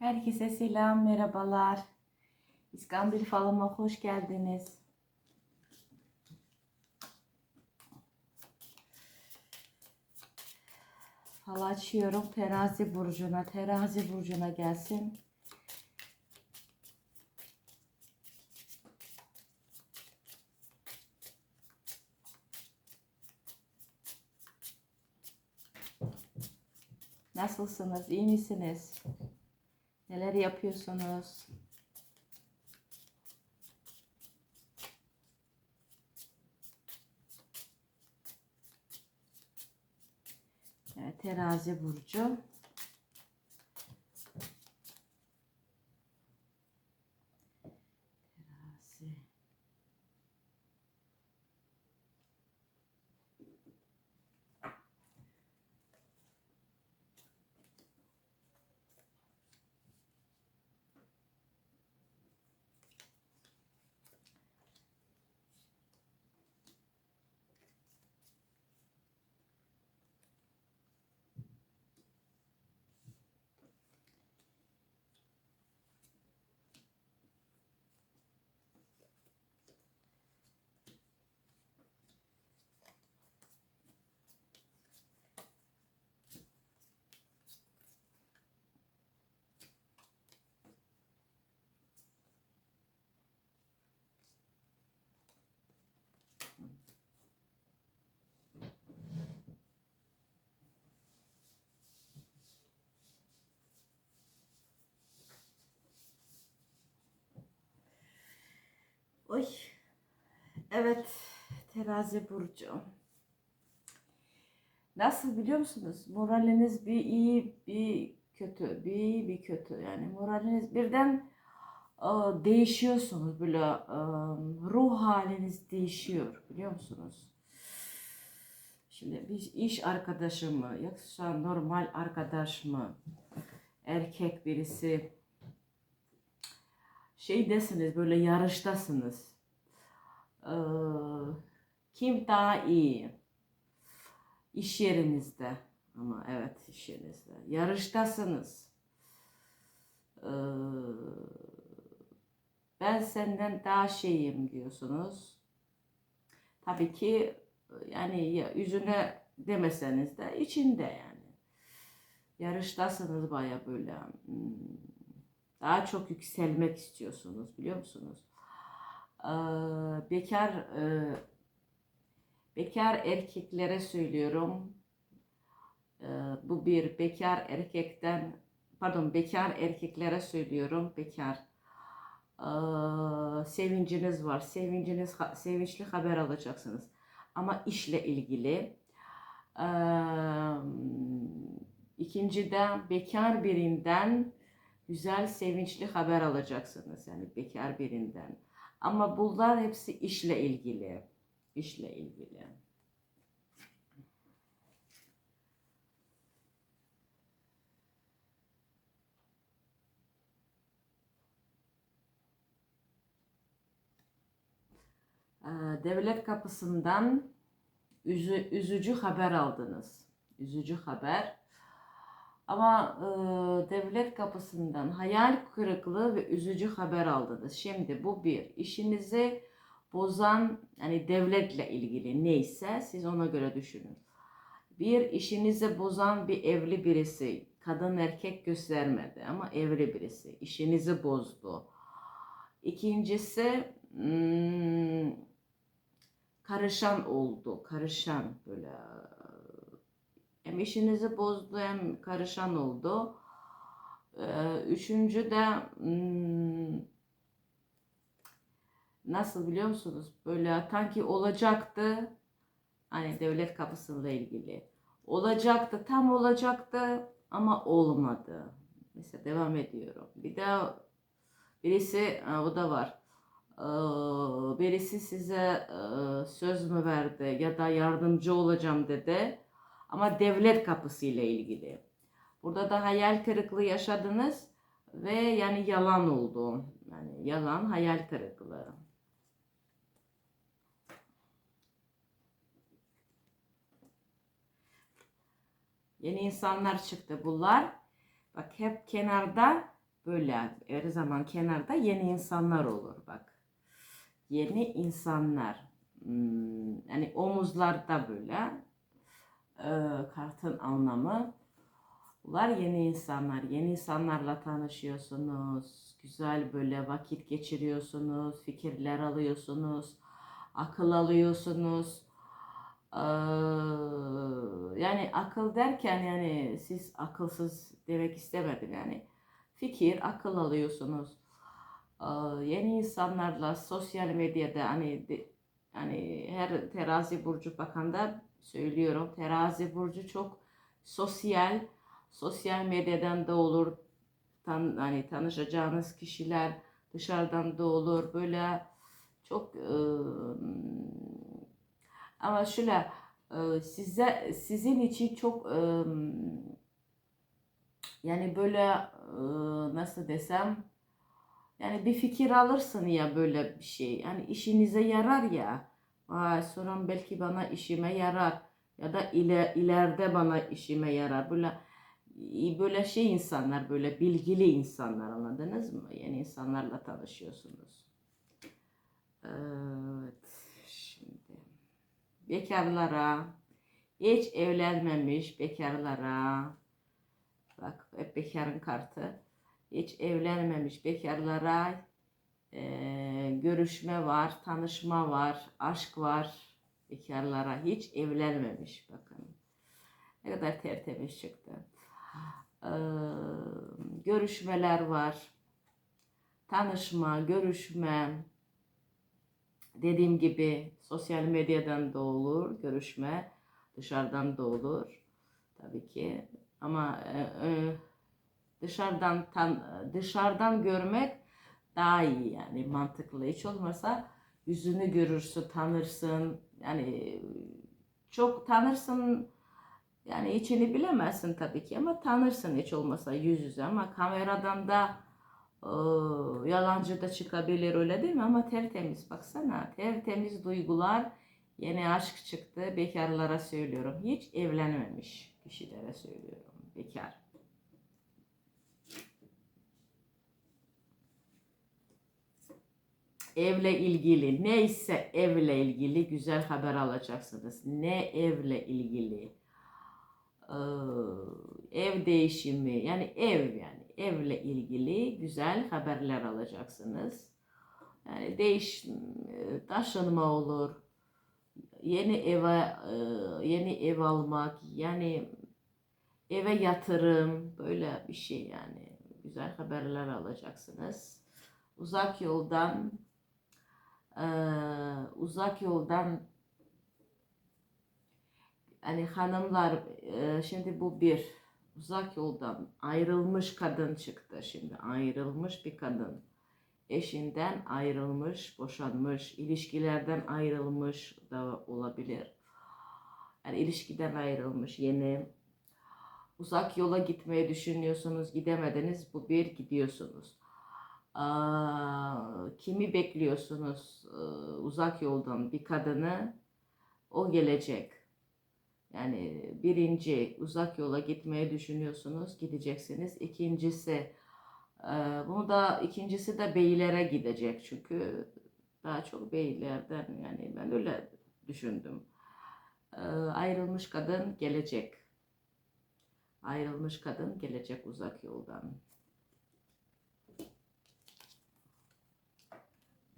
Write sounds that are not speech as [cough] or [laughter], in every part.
Herkese selam, merhabalar. İskambil falıma hoş geldiniz. Fal açıyorum terazi burcuna, terazi burcuna gelsin. Nasılsınız? İyi misiniz? Neler yapıyorsunuz? Evet, terazi burcu. Oy. Evet, terazi burcu. Nasıl biliyor musunuz? Moraliniz bir iyi, bir kötü, bir iyi, bir kötü. Yani moraliniz birden e, değişiyorsunuz böyle e, ruh haliniz değişiyor biliyor musunuz? Şimdi bir iş arkadaşı mı yoksa normal arkadaş mı? Erkek birisi şey desiniz böyle yarıştasınız. Ee, kim daha iyi? İş yerinizde ama evet iş yerinizde. Yarıştasınız. Ee, ben senden daha şeyim diyorsunuz. Tabii ki yani ya yüzüne demeseniz de içinde yani. Yarıştasınız baya böyle. Hmm, daha çok yükselmek istiyorsunuz biliyor musunuz? Bekar bekar erkeklere söylüyorum. Bu bir bekar erkekten pardon bekar erkeklere söylüyorum. Bekar sevinciniz var. Sevinciniz sevinçli haber alacaksınız. Ama işle ilgili. Ee, ikincide bekar birinden güzel, sevinçli haber alacaksınız. Yani bekar birinden. Ama bunlar hepsi işle ilgili. İşle ilgili. Devlet kapısından üzü, üzücü haber aldınız. Üzücü haber. Ama e, devlet kapısından hayal kırıklığı ve üzücü haber aldınız. Şimdi bu bir. işinizi bozan yani devletle ilgili neyse siz ona göre düşünün. Bir işinizi bozan bir evli birisi, kadın erkek göstermedi ama evli birisi işinizi bozdu. İkincisi hmm, karışan oldu, karışan böyle hem işinizi bozdu hem karışan oldu. Üçüncü de hmm, nasıl biliyor musunuz? Böyle sanki olacaktı. Hani devlet kapısıyla ilgili. Olacaktı, tam olacaktı ama olmadı. Mesela devam ediyorum. Bir daha birisi, o da var. Birisi size söz mü verdi ya da yardımcı olacağım dedi ama devlet kapısı ile ilgili. Burada da hayal kırıklığı yaşadınız ve yani yalan oldu. Yani yalan hayal kırıklığı. Yeni insanlar çıktı bunlar. Bak hep kenarda böyle her zaman kenarda yeni insanlar olur bak. Yeni insanlar. Hmm, yani omuzlarda böyle e, kartın anlamı. Bunlar yeni insanlar. Yeni insanlarla tanışıyorsunuz. Güzel böyle vakit geçiriyorsunuz. Fikirler alıyorsunuz. Akıl alıyorsunuz. Ee, yani akıl derken yani siz akılsız demek istemedim yani. Fikir, akıl alıyorsunuz. Ee, yeni insanlarla sosyal medyada hani de- hani her terazi burcu bakanda söylüyorum. Terazi burcu çok sosyal, sosyal medyadan da olur. Tan, hani tanışacağınız kişiler dışarıdan da olur. Böyle çok ıı, ama şöyle e, size sizin için çok e, yani böyle e, nasıl desem yani bir fikir alırsın ya böyle bir şey. Yani işinize yarar ya. Vay sonra belki bana işime yarar ya da ile, ileride bana işime yarar. Böyle böyle şey insanlar böyle bilgili insanlar anladınız mı? Yeni insanlarla tanışıyorsunuz. Evet. Şimdi bekarlara, hiç evlenmemiş bekarlara, bak hep bekarın kartı, hiç evlenmemiş bekarlara eee, görüşme var, tanışma var, aşk var bekarlara, hiç evlenmemiş bakın. Ne kadar tertemiz çıktı. Eee, görüşmeler var, tanışma, görüşme, Dediğim gibi sosyal medyadan da olur görüşme, dışarıdan da olur tabii ki. Ama e, e, dışarıdan tan dışarıdan görmek daha iyi yani mantıklı. Hiç olmasa yüzünü görürsün, tanırsın. Yani çok tanırsın yani içini bilemezsin tabii ki ama tanırsın hiç olmasa yüz yüze ama kameradan da ee, yalancı da çıkabilir öyle değil mi? Ama tertemiz baksana. Tertemiz duygular. Yeni aşk çıktı. Bekarlara söylüyorum. Hiç evlenmemiş kişilere söylüyorum. Bekar. Evle ilgili neyse evle ilgili güzel haber alacaksınız. Ne evle ilgili? Ee, ev değişimi yani ev yani evle ilgili güzel haberler alacaksınız. Yani değiş taşınma olur. Yeni eve e, yeni ev almak yani eve yatırım böyle bir şey yani güzel haberler alacaksınız. Uzak yoldan e, uzak yoldan hani hanımlar e, şimdi bu bir uzak yoldan ayrılmış kadın çıktı. Şimdi ayrılmış bir kadın. Eşinden ayrılmış boşanmış ilişkilerden ayrılmış da olabilir. Yani ilişkiden ayrılmış yeni. Uzak yola gitmeyi düşünüyorsunuz gidemediniz bu bir gidiyorsunuz kimi bekliyorsunuz Ee, uzak yoldan bir kadını o gelecek yani birinci uzak yola gitmeye düşünüyorsunuz, gideceksiniz. İkincisi, e, bunu da ikincisi de beylere gidecek çünkü daha çok beylerden yani ben öyle düşündüm. E, Ayrılmış kadın gelecek. Ayrılmış kadın gelecek uzak yoldan.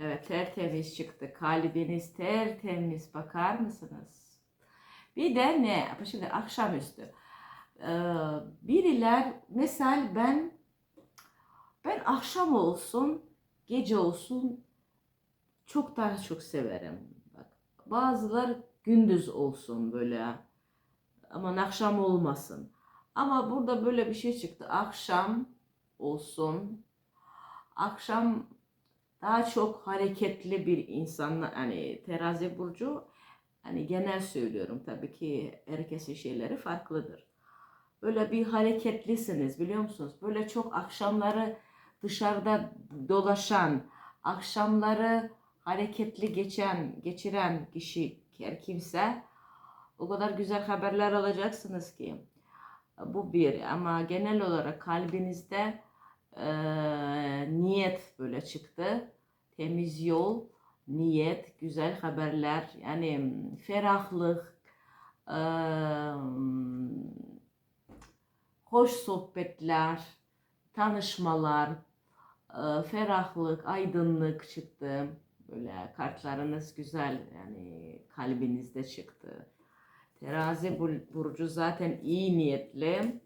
Evet tertemiz çıktı. Kalbiniz tertemiz. Bakar mısınız? Bir de ne? Şimdi akşamüstü. Ee, biriler mesela ben ben akşam olsun, gece olsun çok daha çok severim. Bak, bazılar gündüz olsun böyle. Ama akşam olmasın. Ama burada böyle bir şey çıktı. Akşam olsun. Akşam daha çok hareketli bir insanla hani terazi burcu hani genel söylüyorum tabii ki herkesin şeyleri farklıdır. Böyle bir hareketlisiniz biliyor musunuz? Böyle çok akşamları dışarıda dolaşan, akşamları hareketli geçen, geçiren kişi her kimse o kadar güzel haberler alacaksınız ki. Bu bir ama genel olarak kalbinizde Ee, niyet böyle çıktı. Temiz yol, niyet, güzel haberler, yani ferahlık, hoş sohbetler, tanışmalar, ferahlık, aydınlık çıktı. Böyle kartlarınız güzel yani kalbinizde çıktı. Terazi bur- burcu zaten iyi niyetli.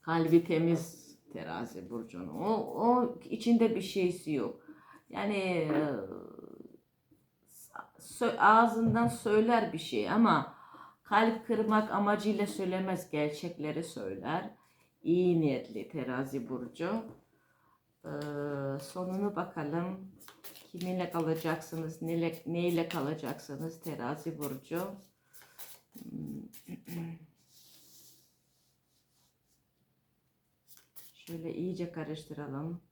Kalbi temiz terazi burcunun. O, o içinde bir şeysi yok. Yani e, ağzından söyler bir şey ama kalp kırmak amacıyla söylemez. Gerçekleri söyler. İyi niyetli terazi burcu. Ee, sonunu bakalım. Kiminle kalacaksınız, neyle, neyle kalacaksınız terazi burcu. [clears throat] Şöyle iyice karıştıralım.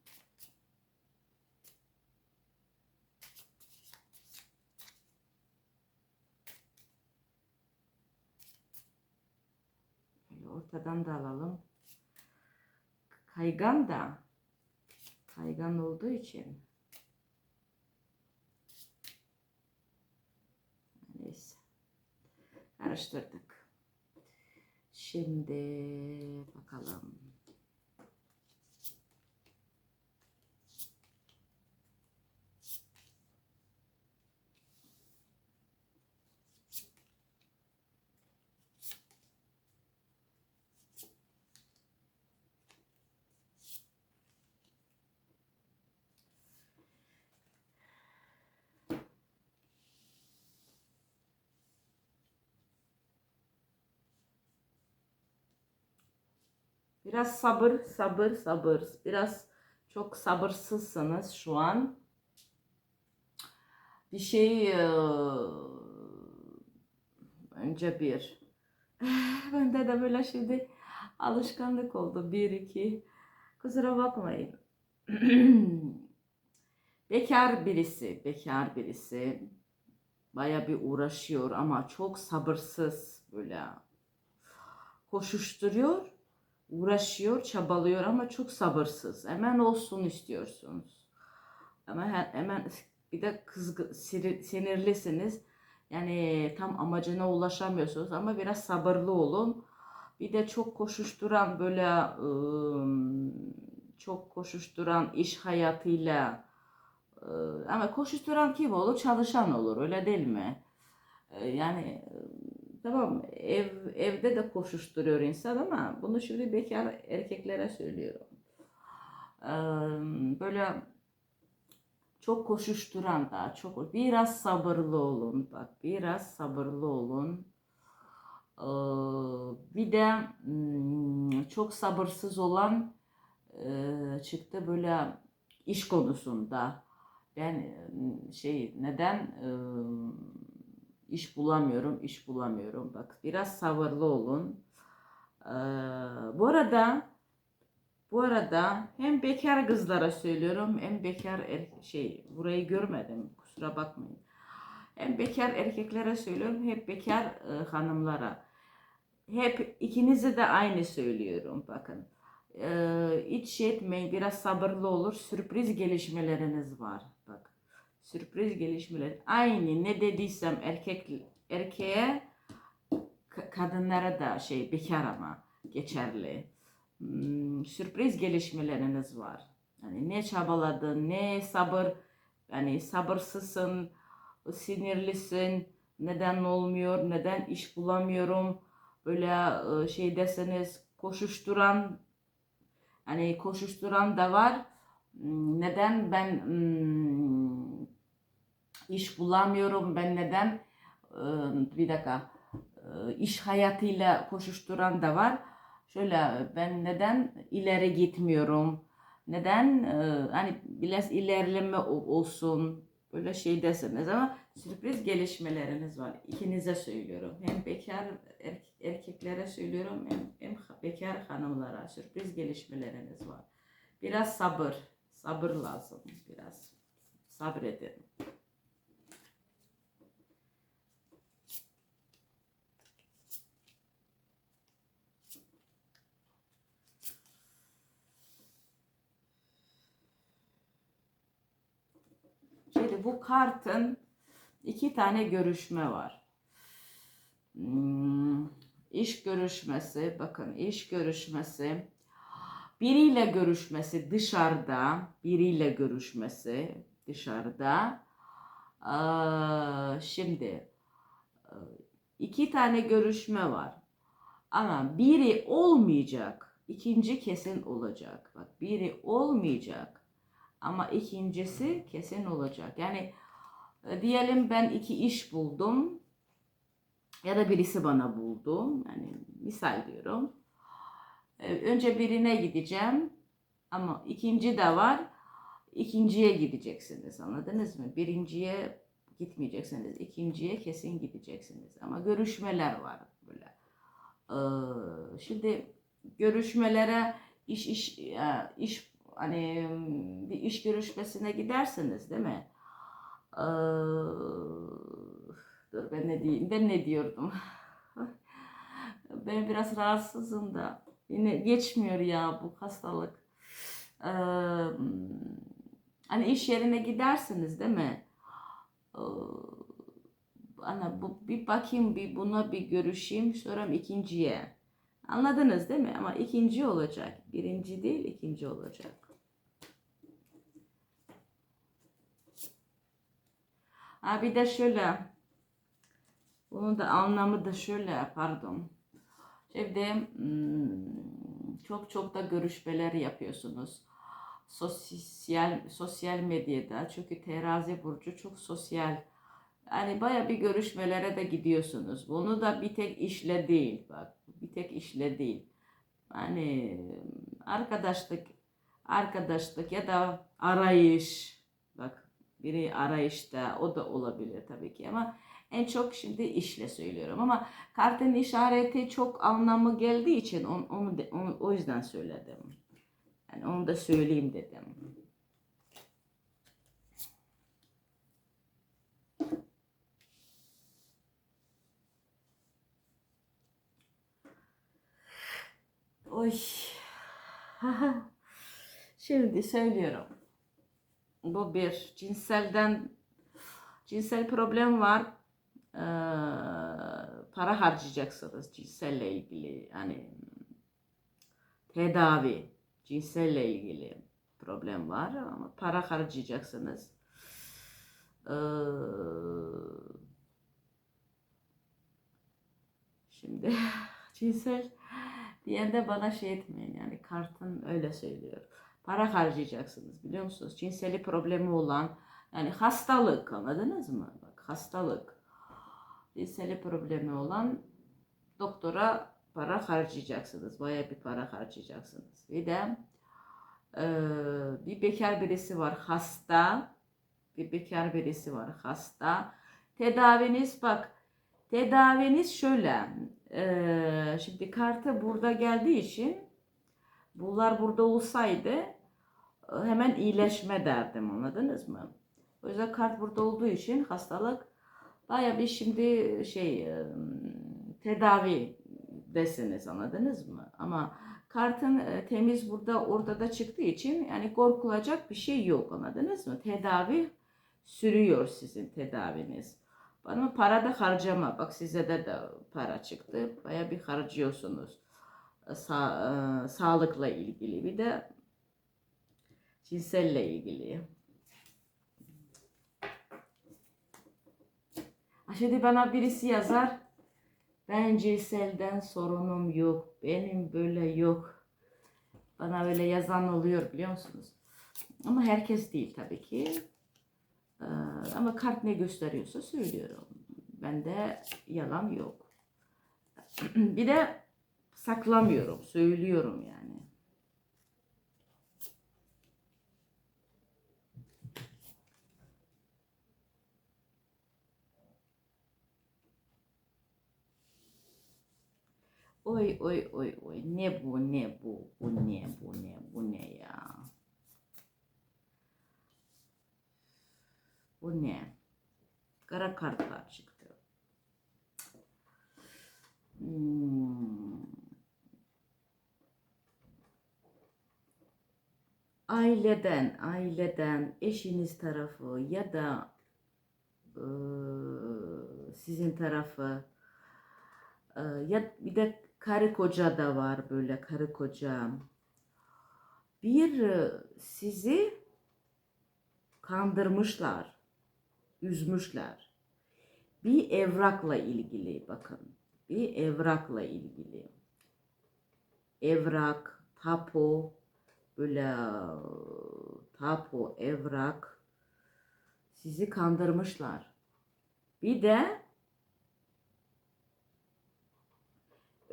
Böyle ortadan da alalım. Kaygan da kaygan olduğu için neyse karıştırdık. Şimdi bakalım. Biraz sabır, sabır, sabır. Biraz çok sabırsızsınız şu an. Bir şey eee, önce bir. [laughs] Bende de böyle şimdi alışkanlık oldu. Bir, iki. Kusura bakmayın. [clears throat] Bekar birisi, bekar birisi. Baya bir uğraşıyor ama çok sabırsız böyle koşuşturuyor uğraşıyor, çabalıyor ama çok sabırsız. Hemen olsun istiyorsunuz. Ama he- hemen [laughs] bir de kızgın, sinir- sinirlisiniz. Yani tam amacına ulaşamıyorsunuz ama biraz sabırlı olun. Bir de çok koşuşturan böyle çok koşuşturan iş hayatıyla ama koşuşturan kim olur? Çalışan olur. Öyle değil mi? Ee, Yani Tamam ev evde de koşuşturuyor insan ama bunu şimdi bekar erkeklere söylüyorum. Eee, Böyle çok koşuşturan da çok biraz sabırlı olun bak biraz sabırlı olun. Eee, Bir de hmm, çok sabırsız olan çıktı böyle iş konusunda. Ben hmm, şey neden eee, iş bulamıyorum, iş bulamıyorum. Bak biraz sabırlı olun. Ee, bu arada bu arada hem bekar kızlara söylüyorum hem bekar er, şey burayı görmedim kusura bakmayın. Hem bekar erkeklere söylüyorum hem bekar e, hanımlara. Hep ikinize de aynı söylüyorum bakın. Ee, hiç şey etmeyin biraz sabırlı olur sürpriz gelişmeleriniz var. Sürpriz gelişmeler. Aynı ne dediysem erkek erkeğe ka- kadınlara da şey bekar ama geçerli. Hmm, sürpriz gelişmeleriniz var. Yani ne çabaladın, ne sabır, yani sabırsızsın, sinirlisin, neden olmuyor, neden iş bulamıyorum, böyle e, şey deseniz koşuşturan, hani koşuşturan da var. Hmm, Neden ben hmm, iş bulamıyorum, ben neden e, bir dakika e, iş hayatıyla koşuşturan da var. Şöyle ben neden ileri gitmiyorum? Neden e, hani biraz ilerleme olsun böyle şey deseniz ama sürpriz gelişmeleriniz var. İkinize söylüyorum. Hem bekar er- erkeklere söylüyorum hem, hem bekar hanımlara sürpriz gelişmeleriniz var. Biraz sabır, sabır lazım biraz. Sabredin. Şimdi bu kartın iki tane görüşme var. Hmm, iş görüşmesi, bakın iş görüşmesi, biriyle görüşmesi dışarıda, biriyle görüşmesi dışarıda. Aa, şimdi e, iki tane görüşme var. Ama biri olmayacak, ikinci kesin olacak. Bak biri olmayacak ama ikincisi kesin olacak. Yani e, diyelim ben iki iş buldum ya da birisi bana buldu. Yani misal diyorum. E, Önce birine gideceğim ama ikinci de var. İkinciye gideceksiniz anladınız mı? Birinciye gitmeyeceksiniz. ikinciye kesin gideceksiniz. Ama görüşmeler var böyle. Ee, şimdi görüşmelere iş iş e, iş hani bir iş görüşmesine gidersiniz değil mi? Ee, dur ben ne diyeyim? Ben ne diyordum? [laughs] ben biraz rahatsızım da yine geçmiyor ya bu hastalık. Ee, hani iş yerine gidersiniz değil mi? Ee, ana bu bir bakayım bir buna bir görüşeyim sonra ikinciye. Anladınız değil mi? Ama ikinci olacak. Birinci değil ikinci olacak. Ha bir de şöyle. Bunun da anlamı da şöyle pardon. Şimdi hmm, çok çok da görüşmeler yapıyorsunuz. Sosyal sosyal medyada çünkü terazi burcu çok sosyal yani baya bir görüşmelere de gidiyorsunuz. Bunu da bir tek işle değil bak. Bir tek işle değil. Yani arkadaşlık arkadaşlık ya da arayış. Biri arayışta o da olabilir tabii ki ama en çok şimdi işle söylüyorum ama kartın işareti çok anlamı geldiği için onu, onu, onu o yüzden söyledim. Yani onu da söyleyeyim dedim. Oy. [laughs] Şimdi söylüyorum. Bu bir cinselden cinsel problem var. Ee, para harcayacaksınız cinselle ilgili. Yani tedavi cinselle ilgili problem var ama para harcayacaksınız. Ee, şimdi [laughs] cinsel diyen bana şey etmeyin yani kartın öyle söylüyor. Para harcayacaksınız biliyor musunuz? Cinseli problemi olan yani hastalık anladınız mı? Bak hastalık. Cinseli problemi olan doktora para harcayacaksınız. Baya bir para harcayacaksınız. Bir de eee, bir bekar birisi var hasta. Bir bekar birisi var hasta. Tedaviniz bak tedaviniz şöyle. eee, şimdi kartı burada geldiği için bunlar burada olsaydı e, hemen iyileşme derdim anladınız mı? O yüzden kart burada olduğu için hastalık baya bir şimdi şey tedavi desiniz anladınız mı? Ama kartın e, temiz burada ortada çıktığı için yani korkulacak bir şey yok anladınız mı? Tedavi sürüyor sizin tedaviniz. Bana para da harcama. Bak size de de para çıktı. Baya bir harcıyorsunuz. Sa- sağlıkla ilgili bir de cinselle ilgili. Şimdi bana birisi yazar. Ben cinselden sorunum yok. Benim böyle yok. Bana öyle yazan oluyor biliyor musunuz? Ama herkes değil tabii ki. Ee, ama kart ne gösteriyorsa söylüyorum. Bende yalan yok. [clears throat] bir de saklamıyorum, söylüyorum yani. Oy oy oy oy ne bu ne bu bu ne bu ne bu ne ya. Bu ne? Kara kartlar çıktı. Hmm. aileden, aileden eşiniz tarafı ya da eee, sizin tarafı eee, ya bir de karı koca da var böyle karı koca. Bir e, sizi kandırmışlar, üzmüşler. Bir evrakla ilgili bakın. Bir evrakla ilgili. Evrak, tapu, böyle e, tapu, evrak sizi kandırmışlar. Bir de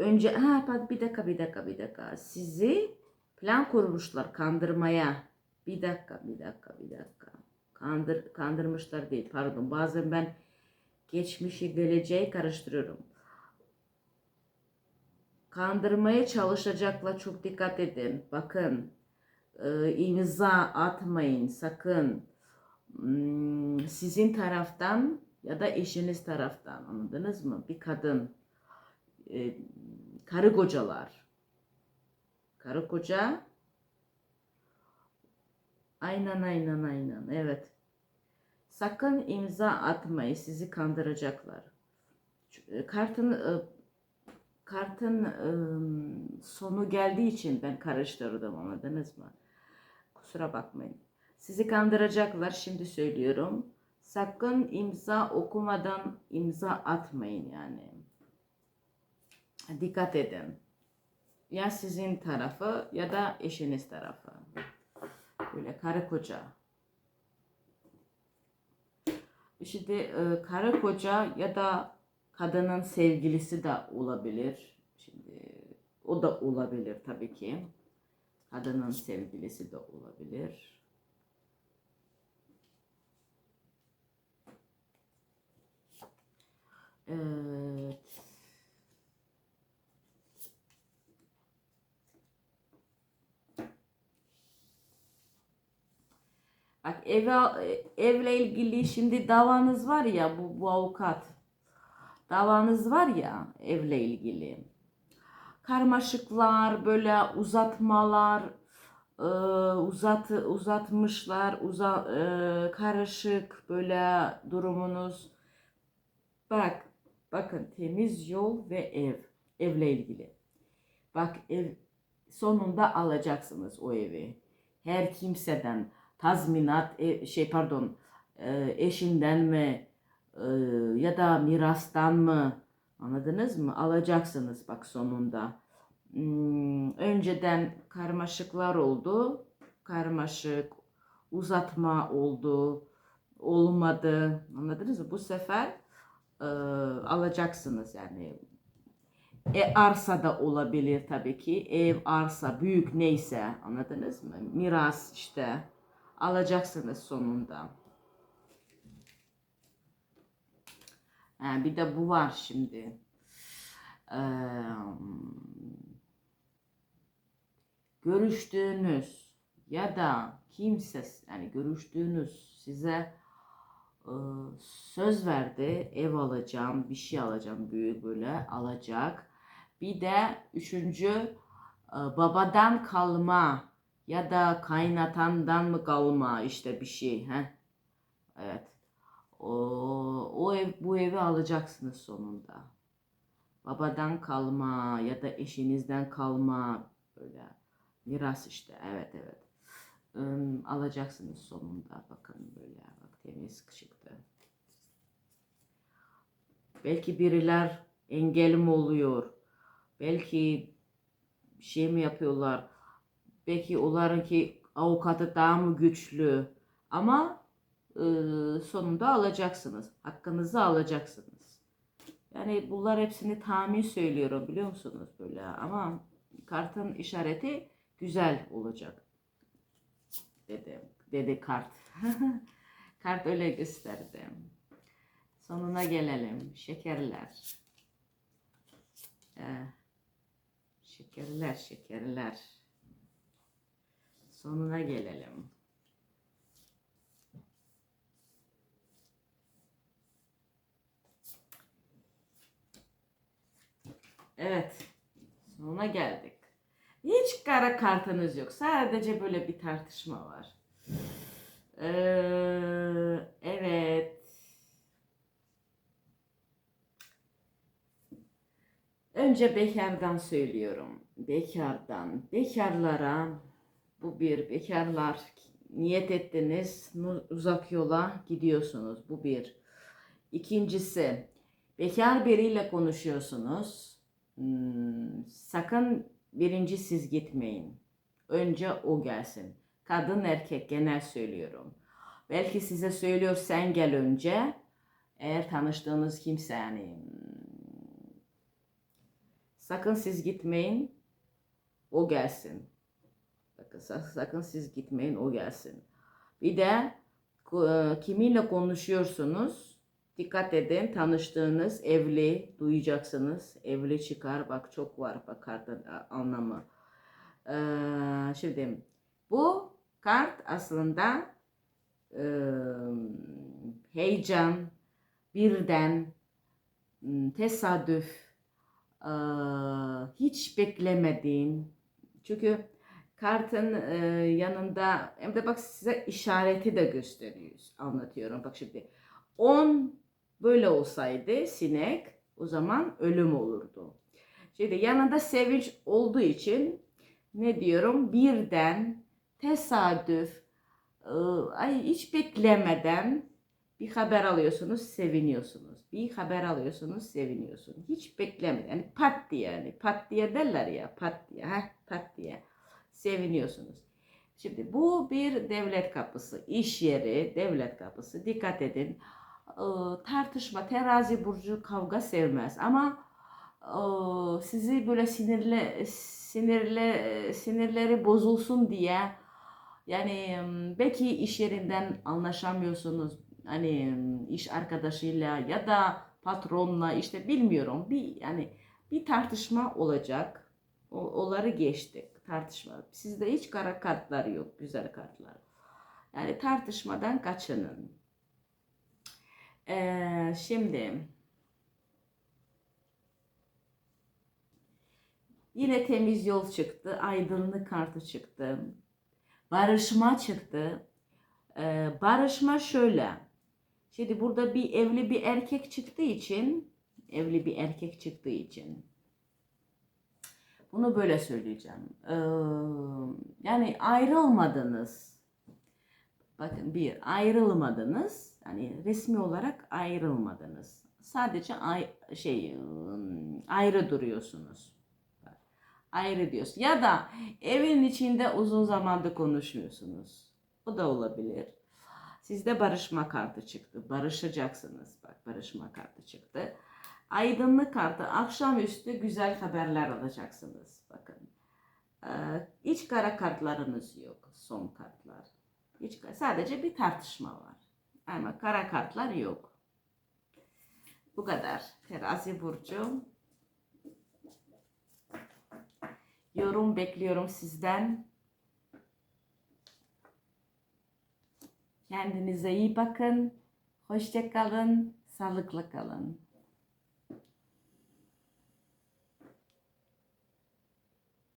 önce ha bir dakika bir dakika bir dakika sizi plan kurmuşlar kandırmaya. Bir dakika bir dakika bir dakika. Kandır, kandırmışlar değil pardon bazen ben geçmişi geleceği karıştırıyorum. Kandırmaya çalışacaklar çok dikkat edin. Bakın e, imza atmayın sakın. Hmm, Sizin taraftan ya da eşiniz taraftan anladınız mı? Bir kadın e, karı kocalar. Karı koca aynen aynen aynen evet. Sakın imza atmayın sizi kandıracaklar. E, Kartın e, kartın e, sonu geldiği için ben karıştırdım anladınız mı? Kusura bakmayın. Sizi kandıracaklar şimdi söylüyorum. Sakın imza okumadan imza atmayın yani. Dikkat edin. Ya sizin tarafı ya da eşiniz tarafı. Böyle karı koca. Şimdi e, karı koca ya da kadının sevgilisi de olabilir. Şimdi o da olabilir tabii ki. Kadının sevgilisi de olabilir. Evet. Bak eve, evle ilgili şimdi davanız var ya bu, bu avukat. Davanız var ya evle ilgili. Karmaşıklar, böyle uzatmalar, e, uzat uzatmışlar, uza, e, karışık böyle durumunuz. Bak, bakın temiz yol ve ev, evle ilgili. Bak ev sonunda alacaksınız o evi. Her kimseden tazminat e, şey pardon e, eşinden mi e, ya da mirastan mı anladınız mı alacaksınız bak sonunda. Hmm, önceden karmaşıklar oldu. Karmaşık uzatma oldu. Olmadı. Anladınız mı? Bu sefer e, alacaksınız yani e, arsa da olabilir tabii ki. Ev, arsa, büyük neyse anladınız mı? Miras işte alacaksınız sonunda. Ha, bir de bu var şimdi. Ee, görüştüğünüz ya da kimse yani görüştüğünüz size e, söz verdi ev alacağım bir şey alacağım büyük böyle alacak. Bir de üçüncü e, babadan kalma ya da kaynatandan mı kalma işte bir şey. He? Evet. O, o ev bu evi alacaksınız sonunda. Babadan kalma ya da eşinizden kalma böyle miras işte. Evet evet. Im, alacaksınız sonunda. Bakın böyle bak temiz çıktı. Belki biriler engel mi oluyor? Belki şey mi yapıyorlar? Belki onlarınki avukatı daha mı güçlü? Ama e, sonunda alacaksınız. Hakkınızı alacaksınız. Yani bunlar hepsini tahmin söylüyorum biliyor musunuz böyle ama kartın işareti güzel olacak dedi. Dedi kart. [laughs] kart öyle gösterdi. Sonuna gelelim. Şekerler. Ee, şekerler, şekerler. Sonuna gelelim. Evet. Sonuna geldik. Hiç kara kartınız yok. Sadece böyle bir tartışma var. Ee, evet. Önce bekardan söylüyorum. Bekardan. Bekarlara bu bir bekarlar niyet ettiniz uzak yola gidiyorsunuz. Bu bir. İkincisi bekar biriyle konuşuyorsunuz. Hmm, sakın birinci siz gitmeyin. Önce o gelsin. Kadın erkek genel söylüyorum. Belki size söylüyor sen gel önce. Eğer tanıştığınız kimse yani hmm, sakın siz gitmeyin. O gelsin. Sakın siz gitmeyin o gelsin. Bir de e, kiminle konuşuyorsunuz? Dikkat edin tanıştığınız evli duyacaksınız. Evli çıkar bak çok var bak kartın a- anlamı. Ee, şimdi bu kart aslında e, heyecan, birden, tesadüf, e, hiç beklemediğin. Çünkü kartın e, yanında hem de bak size işareti de gösteriyor. Anlatıyorum. Bak şimdi 10 böyle olsaydı sinek o zaman ölüm olurdu. Şimdi yanında sevinç olduğu için ne diyorum? Birden tesadüf e, ay hiç beklemeden bir haber alıyorsunuz, seviniyorsunuz. Bir haber alıyorsunuz, seviniyorsunuz. Hiç beklemeden, pat diye yani pat diye derler ya, pat diye, ha, pat diye seviniyorsunuz. Şimdi bu bir devlet kapısı, iş yeri, devlet kapısı. Dikkat edin. Ee, tartışma, terazi burcu kavga sevmez ama e, sizi böyle sinirle sinirle sinirleri bozulsun diye yani belki iş yerinden anlaşamıyorsunuz hani iş arkadaşıyla ya da patronla işte bilmiyorum bir yani bir tartışma olacak. O, onları geçtik tartışma. Sizde hiç kara kartlar yok, güzel kartlar. Yani tartışmadan kaçının. Ee, şimdi yine temiz yol çıktı, aydınlık kartı çıktı, barışma çıktı. Ee, barışma şöyle. Şimdi burada bir evli bir erkek çıktığı için, evli bir erkek çıktığı için bunu böyle söyleyeceğim. Ee, yani ayrılmadınız. Bakın bir ayrılmadınız. Yani resmi olarak ayrılmadınız. Sadece ay, şey ım, ayrı duruyorsunuz. Ayrı diyorsun. Ya da evin içinde uzun zamandır konuşmuyorsunuz. O da olabilir. Sizde barışma kartı çıktı. Barışacaksınız. Bak barışma kartı çıktı. Aydınlık kartı akşamüstü güzel haberler alacaksınız. Bakın. Ee, hiç kara kartlarınız yok. Son kartlar. Hiç, sadece bir tartışma var. Ama kara kartlar yok. Bu kadar. Terazi burcu. Yorum bekliyorum sizden. Kendinize iyi bakın. Hoşça kalın. Sağlıklı kalın.